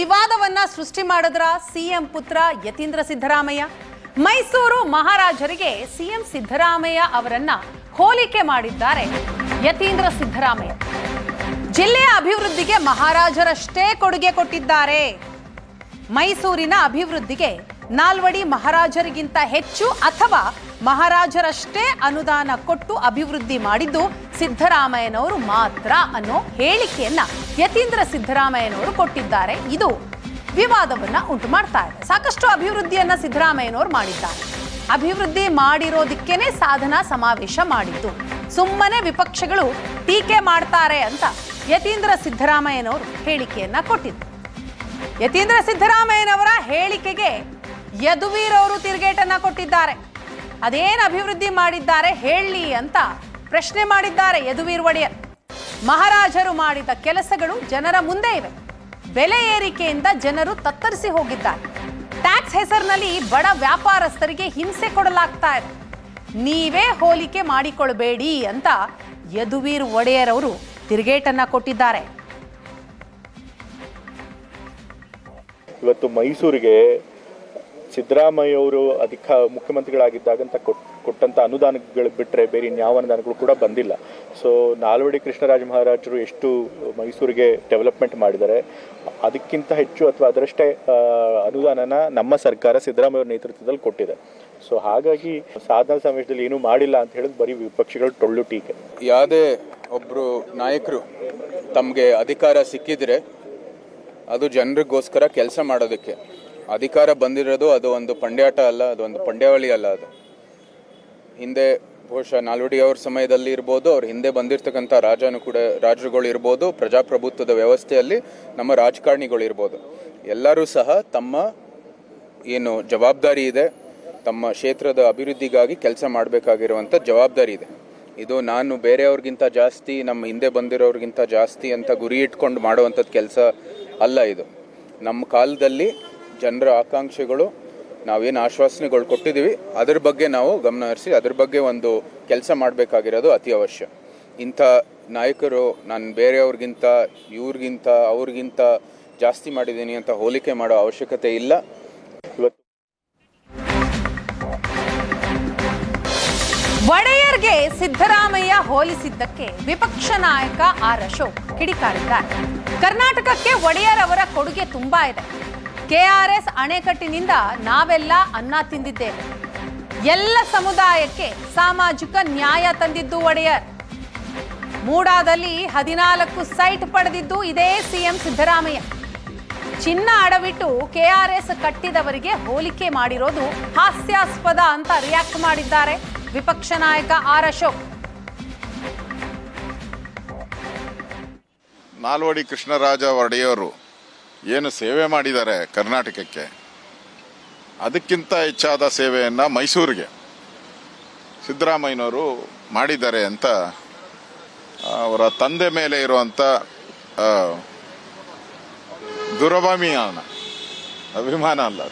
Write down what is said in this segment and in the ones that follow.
ವಿವಾದವನ್ನ ಸೃಷ್ಟಿ ಮಾಡಿದ್ರ ಸಿಎಂ ಪುತ್ರ ಯತೀಂದ್ರ ಸಿದ್ದರಾಮಯ್ಯ. ಮೈಸೂರು ಮಹಾರಾಜರಿಗೆ ಸಿಎಂ ಸಿದ್ದರಾಮಯ್ಯ ಅವರನ್ನ ಹೋಲಿಕೆ ಮಾಡಿದ್ದಾರೆ ಯತೀಂದ್ರ ಸಿದ್ದರಾಮಯ್ಯ. ಜಿಲ್ಲೆಯ ಅಭಿವೃದ್ಧಿಗೆ ಮಹಾರಾಜರಷ್ಟೇ ಕೊಡುಗೆ ಕೊಟ್ಟಿದ್ದಾರೆ. ಮೈಸೂರಿನ ಅಭಿವೃದ್ಧಿಗೆ ನಾಲ್ವಡಿ ಮಹಾರಾಜರಿಗಿಂತ ಹೆಚ್ಚು ಅಥವಾ ಮಹಾರಾಜರಷ್ಟೇ ಅನುದಾನ ಕೊಟ್ಟು ಅಭಿವೃದ್ಧಿ ಮಾಡಿದ್ದು ಸಿದ್ದರಾಮಯ್ಯನವರು ಮಾತ್ರ ಅನ್ನೋ ಹೇಳಿಕೆಯನ್ನ ಯತೀಂದ್ರ ಸಿದ್ದರಾಮಯ್ಯನವರು ಕೊಟ್ಟಿದ್ದಾರೆ. ಇದು ವಿವಾದವನ್ನ ಉಂಟು ಮಾಡ್ತಾ ಇದೆ. ಸಾಕಷ್ಟು ಅಭಿವೃದ್ಧಿಯನ್ನ ಸಿದ್ದರಾಮಯ್ಯನವರು ಮಾಡಿದ್ದಾರೆ. ಅಭಿವೃದ್ಧಿ ಮಾಡಿರೋದಿಕ್ಕೇನೆ ಸಾಧನ ಸಮಾವೇಶ ಮಾಡಿದ್ದು. ಸುಮ್ಮನೆ ವಿಪಕ್ಷಗಳು ಟೀಕೆ ಮಾಡ್ತಾರೆ ಅಂತ ಯತೀಂದ್ರ ಸಿದ್ದರಾಮಯ್ಯನವರು ಹೇಳಿಕೆಯನ್ನ ಕೊಟ್ಟಿದ್ದು. ಯತೀಂದ್ರ ಸಿದ್ದರಾಮಯ್ಯನವರ ಹೇಳಿಕೆಗೆ ಯದುವೀರ್ ಅವರು ತಿರುಗೇಟನ್ನ ಕೊಟ್ಟಿದ್ದಾರೆ. ಅದೇನು ಅಭಿವೃದ್ಧಿ ಮಾಡಿದ್ದಾರೆ ಹೇಳಿ ಅಂತ ಪ್ರಶ್ನೆ ಮಾಡಿದ್ದಾರೆ ಯದುವೀರ್ ಒಡೆಯರ್. ಮಹಾರಾಜರು ಮಾಡಿದ ಕೆಲಸಗಳು ಜನರ ಮುಂದೆ ಇವೆ. ಬೆಲೆ ಏರಿಕೆಯಿಂದ ಜನರು ತತ್ತರಿಸಿ ಹೋಗಿದ್ದಾರೆ. ಟ್ಯಾಕ್ಸ್ ಹೆಸರಿನಲ್ಲಿ ಬಡ ವ್ಯಾಪಾರಸ್ಥರಿಗೆ ಹಿಂಸೆ ಕೊಡಲಾಗ್ತಾ ಇದೆ. ನೀವೇ ಹೋಲಿಕೆ ಮಾಡಿಕೊಳ್ಬೇಡಿ ಅಂತ ಯದುವೀರ್ ಒಡೆಯರ್ ಅವರು ತಿರುಗೇಟನ್ನ ಕೊಟ್ಟಿದ್ದಾರೆ. ಇವತ್ತು ಮೈಸೂರಿಗೆ ಸಿದ್ದರಾಮಯ್ಯ ಅವರು ಅಧಿಕ ಮುಖ್ಯಮಂತ್ರಿಗಳಾಗಿದ್ದಾಗಂತ ಕೊಟ್ ಕೊಟ್ಟಂಥ ಅನುದಾನಗಳು ಬಿಟ್ಟರೆ ಬೇರೆ ಇನ್ಯಾವ ಅನುದಾನಗಳು ಕೂಡ ಬಂದಿಲ್ಲ. ಸೊ ನಾಲ್ವಡಿ ಕೃಷ್ಣರಾಜ ಮಹಾರಾಜರು ಎಷ್ಟು ಮೈಸೂರಿಗೆ ಡೆವಲಪ್ಮೆಂಟ್ ಮಾಡಿದ್ದಾರೆ, ಅದಕ್ಕಿಂತ ಹೆಚ್ಚು ಅಥವಾ ಅದರಷ್ಟೇ ಅನುದಾನನ ನಮ್ಮ ಸರ್ಕಾರ ಸಿದ್ದರಾಮಯ್ಯ ನೇತೃತ್ವದಲ್ಲಿ ಕೊಟ್ಟಿದೆ. ಸೊ ಹಾಗಾಗಿ ಸಾಧನ ಸಮಾವೇಶದಲ್ಲಿ ಏನೂ ಮಾಡಿಲ್ಲ ಅಂತ ಹೇಳಿದ್ ಬರೀ ವಿಪಕ್ಷಗಳು ಟೊಳ್ಳು ಟೀಕೆ. ಯಾವುದೇ ಒಬ್ಬರು ನಾಯಕರು ತಮಗೆ ಅಧಿಕಾರ ಸಿಕ್ಕಿದ್ರೆ ಅದು ಜನರಿಗೋಸ್ಕರ ಕೆಲಸ ಮಾಡೋದಕ್ಕೆ. ಅಧಿಕಾರ ಬಂದಿರೋದು ಅದು ಒಂದು ಪಂಡ್ಯಾಟ ಅಲ್ಲ, ಅದು ಒಂದು ಪಂಡ್ಯಾವಳಿ ಅಲ್ಲ ಅದು. ಹಿಂದೆ ಬಹುಶಃ ನಾಲ್ವಡಿ ಅವ್ರ ಸಮಯದಲ್ಲಿ ಇರ್ಬೋದು, ಅವ್ರ ಹಿಂದೆ ಬಂದಿರತಕ್ಕಂಥ ರಾಜನು ಕೂಡ, ರಾಜರುಗಳು ಇರ್ಬೋದು, ಪ್ರಜಾಪ್ರಭುತ್ವದ ವ್ಯವಸ್ಥೆಯಲ್ಲಿ ನಮ್ಮ ರಾಜಕಾರಣಿಗಳು ಇರ್ಬೋದು. ಎಲ್ಲರೂ ಸಹ ತಮ್ಮ ಏನು ಜವಾಬ್ದಾರಿ ಇದೆ, ತಮ್ಮ ಕ್ಷೇತ್ರದ ಅಭಿವೃದ್ಧಿಗಾಗಿ ಕೆಲಸ ಮಾಡಬೇಕಾಗಿರುವಂಥ ಜವಾಬ್ದಾರಿ ಇದೆ. ಇದು ನಾನು ಬೇರೆಯವ್ರಿಗಿಂತ ಜಾಸ್ತಿ, ನಮ್ಮ ಹಿಂದೆ ಬಂದಿರೋರಿಗಿಂತ ಜಾಸ್ತಿ ಅಂತ ಗುರಿ ಇಟ್ಕೊಂಡು ಮಾಡುವಂಥದ್ದು ಕೆಲಸ ಅಲ್ಲ ಇದು. ನಮ್ಮ ಕಾಲದಲ್ಲಿ ಜನರ ಆಕಾಂಕ್ಷೆಗಳು ನಾವೇನು ಆಶ್ವಾಸನೆಗಳು ಕೊಟ್ಟಿದ್ದೀವಿ, ಅದ್ರ ಬಗ್ಗೆ ನಾವು ಗಮನ ಹರಿಸಿ, ಅದ್ರ ಬಗ್ಗೆ ಒಂದು ಕೆಲಸ ಮಾಡಬೇಕಾಗಿರೋದು ಅತಿ ಅವಶ್ಯ. ಇಂಥ ನಾಯಕರು, ನಾನು ಬೇರೆಯವ್ರಿಗಿಂತ, ಇವ್ರಿಗಿಂತ, ಅವ್ರಿಗಿಂತ ಜಾಸ್ತಿ ಮಾಡಿದ್ದೀನಿ ಅಂತ ಹೋಲಿಕೆ ಮಾಡೋ ಅವಶ್ಯಕತೆ ಇಲ್ಲ. ಒಡೆಯರ್ಗೆ ಸಿದ್ದರಾಮಯ್ಯ ಹೋಲಿಸಿದ್ದಕ್ಕೆ ವಿಪಕ್ಷ ನಾಯಕ ಆರ್ ಅಶೋಕ್ ಕಿಡಿಕಾರಿದ್ದಾರೆ. ಕರ್ನಾಟಕಕ್ಕೆ ಒಡೆಯರ್ ಅವರ ಕೊಡುಗೆ ತುಂಬಾ ಇದೆ. ಕೆಆರ್ಎಸ್ ಅಣೆಕಟ್ಟಿನಿಂದ ನಾವೆಲ್ಲ ಅನ್ನ ತಿಂದಿದ್ದೇವೆ. ಎಲ್ಲ ಸಮುದಾಯಕ್ಕೆ ಸಾಮಾಜಿಕ ನ್ಯಾಯ ತಂದಿದ್ದು ಒಡೆಯರ್. ಮೂಡಾದಲ್ಲಿ ಹದಿನಾಲ್ಕು ಸೈಟ್ ಪಡೆದಿದ್ದು ಇದೇ ಸಿಎಂ ಸಿದ್ದರಾಮಯ್ಯ. ಚಿನ್ನ ಅಡವಿಟ್ಟು ಕೆಆರ್ಎಸ್ ಕಟ್ಟಿದವರಿಗೆ ಹೋಲಿಕೆ ಮಾಡಿರೋದು ಹಾಸ್ಯಾಸ್ಪದ ಅಂತ ರಿಯಾಕ್ಟ್ ಮಾಡಿದ್ದಾರೆ ವಿಪಕ್ಷ ನಾಯಕ ಆರ್ ಅಶೋಕ್. ನಾಲ್ವಡಿ ಕೃಷ್ಣರಾಜ ಒಡೆಯವರು ಏನು ಸೇವೆ ಮಾಡಿದ್ದಾರೆ ಕರ್ನಾಟಕಕ್ಕೆ, ಅದಕ್ಕಿಂತ ಹೆಚ್ಚಾದ ಸೇವೆಯನ್ನು ಮೈಸೂರಿಗೆ ಸಿದ್ದರಾಮಯ್ಯನವರು ಮಾಡಿದ್ದಾರೆ ಅಂತ ಅವರ ತಂದೆ ಮೇಲೆ ಇರುವಂಥ ದುರಭಿಮಾನ ಅಭಿಮಾನ ಅಲ್ಲ,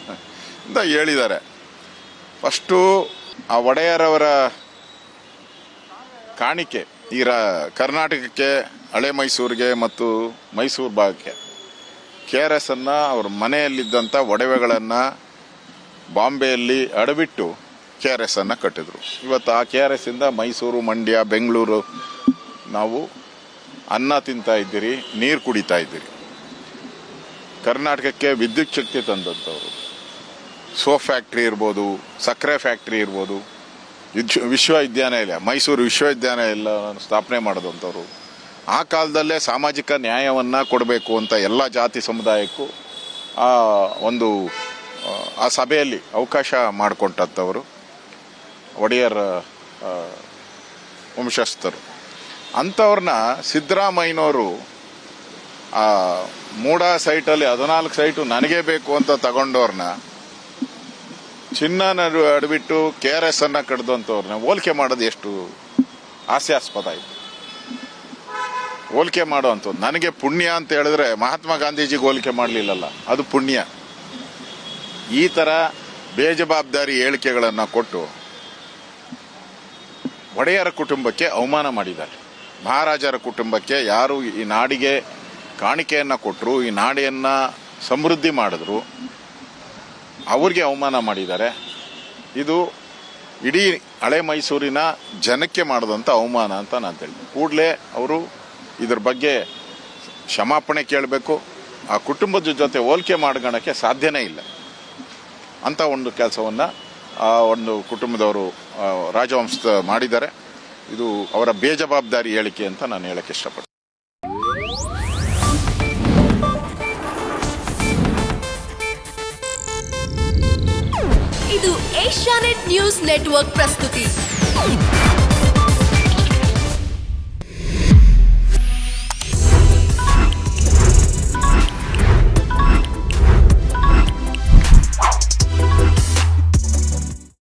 ಅಂತ ಹೇಳಿದ್ದಾರೆ. ಫಸ್ಟು ಆ ಒಡೆಯರವರ ಕಾಣಿಕೆ ಈ ಕರ್ನಾಟಕಕ್ಕೆ ಹಳೆ ಮೈಸೂರಿಗೆ ಮತ್ತು ಮೈಸೂರು ಭಾಗಕ್ಕೆ. ಕೆ ಆರ್ ಎಸ್ ಅನ್ನ ಅವ್ರ ಮನೆಯಲ್ಲಿದ್ದಂಥ ಒಡವೆಗಳನ್ನು ಬಾಂಬೆಯಲ್ಲಿ ಅಡವಿಟ್ಟು ಕೆ ಆರ್ ಎಸ್ ಅನ್ನ ಕಟ್ಟಿದ್ರು. ಇವತ್ತು ಆ ಕೆ ಆರ್ ಎಸ್ ಇಂದ ಮೈಸೂರು, ಮಂಡ್ಯ, ಬೆಂಗಳೂರು ನಾವು ಅನ್ನ ತಿಂತಾ ಇದ್ದೀರಿ, ನೀರು ಕುಡಿತಾ ಇದ್ದೀರಿ. ಕರ್ನಾಟಕಕ್ಕೆ ವಿದ್ಯುತ್ ಶಕ್ತಿ ತಂದಂಥವ್ರು. ಸೋಪ್ ಫ್ಯಾಕ್ಟ್ರಿ ಇರ್ಬೋದು, ಸಕ್ಕರೆ ಫ್ಯಾಕ್ಟ್ರಿ ಇರ್ಬೋದು ವಿಶ್ವ ವಿಶ್ವವಿದ್ಯಾನಿಲಯ, ಮೈಸೂರು ವಿಶ್ವವಿದ್ಯಾನಿಲಯ ಸ್ಥಾಪನೆ ಮಾಡಿದಂಥವ್ರು. ಆ ಕಾಲದಲ್ಲೇ ಸಾಮಾಜಿಕ ನ್ಯಾಯವನ್ನು ಕೊಡಬೇಕು ಅಂತ ಎಲ್ಲ ಜಾತಿ ಸಮುದಾಯಕ್ಕೂ ಆ ಒಂದು ಆ, ಸಭೆಯಲ್ಲಿ ಅವಕಾಶ ಮಾಡಿಕೊಟ್ಟಂಥವರು ಒಡೆಯರ್ ವಂಶಸ್ಥರು. ಅಂಥವ್ರನ್ನ ಸಿದ್ದರಾಮಯ್ಯನವರು ಆ ಮೂಡ ಸೈಟಲ್ಲಿ ಹದಿನಾಲ್ಕು ಸೈಟು ನನಗೆ ಬೇಕು ಅಂತ ತಗೊಂಡವ್ರನ್ನ ಚಿನ್ನ ಅಡ್ಬಿಟ್ಟು ಕೆ ಆರ್ ಎಸ್ ಅನ್ನ ಕಡ್ದಂಥವ್ರನ್ನ ಹೋಲಿಕೆ ಮಾಡೋದು ಎಷ್ಟು ಹಾಸ್ಯಾಸ್ಪದ ಇದು ಹೋಲಿಕೆ ಮಾಡುವಂಥದ್ದು ನನಗೆ ಪುಣ್ಯ ಅಂತ ಹೇಳಿದ್ರೆ ಮಹಾತ್ಮ ಗಾಂಧೀಜಿಗೆ ಹೋಲಿಕೆ ಮಾಡಲಿಲ್ಲಲ್ಲ. ಅದು ಪುಣ್ಯ. ಈ ಥರ ಬೇಜವಾಬ್ದಾರಿ ಹೇಳಿಕೆಗಳನ್ನು ಕೊಟ್ಟು ಒಡೆಯರ ಕುಟುಂಬಕ್ಕೆ ಅವಮಾನ ಮಾಡಿದ್ದಾರೆ. ಮಹಾರಾಜರ ಕುಟುಂಬಕ್ಕೆ ಯಾರು ಈ ನಾಡಿಗೆ ಕಾಣಿಕೆಯನ್ನು ಕೊಟ್ಟರು ಈ ನಾಡಿಯನ್ನು ಸಮೃದ್ಧಿ ಮಾಡಿದ್ರು, ಅವ್ರಿಗೆ ಅವಮಾನ ಮಾಡಿದ್ದಾರೆ. ಇದು ಇಡೀ ಹಳೆ ಮೈಸೂರಿನ ಜನಕ್ಕೆ ಮಾಡಿದಂಥ ಅವಮಾನ ಅಂತ ನಾನು ಹೇಳ್ತೀನಿ. ಕೂಡಲೇ ಅವರು ಇದ್ರ ಬಗ್ಗೆ ಕ್ಷಮಾಪಣೆ ಕೇಳಬೇಕು. ಆ ಕುಟುಂಬದ ಜೊತೆ ಹೋಲಿಕೆ ಮಾಡ್ಕೊಳಕ್ಕೆ ಸಾಧ್ಯನೇ ಇಲ್ಲ. ಅಂತ ಒಂದು ಕೆಲಸವನ್ನು ಆ ಒಂದು ಕುಟುಂಬದವರು ರಾಜವಂಶದ ಮಾಡಿದ್ದಾರೆ. ಇದು ಅವರ ಬೇಜವಾಬ್ದಾರಿ ಹೇಳಿಕೆ ಅಂತ ನಾನು ಹೇಳಕ್ಕೆ ಇಷ್ಟಪಡ್ತೀನಿ. ಇದು ಏಷ್ಯಾನೆಟ್ ನ್ಯೂಸ್ ನೆಟ್ವರ್ಕ್ ಪ್ರಸ್ತುತಿ.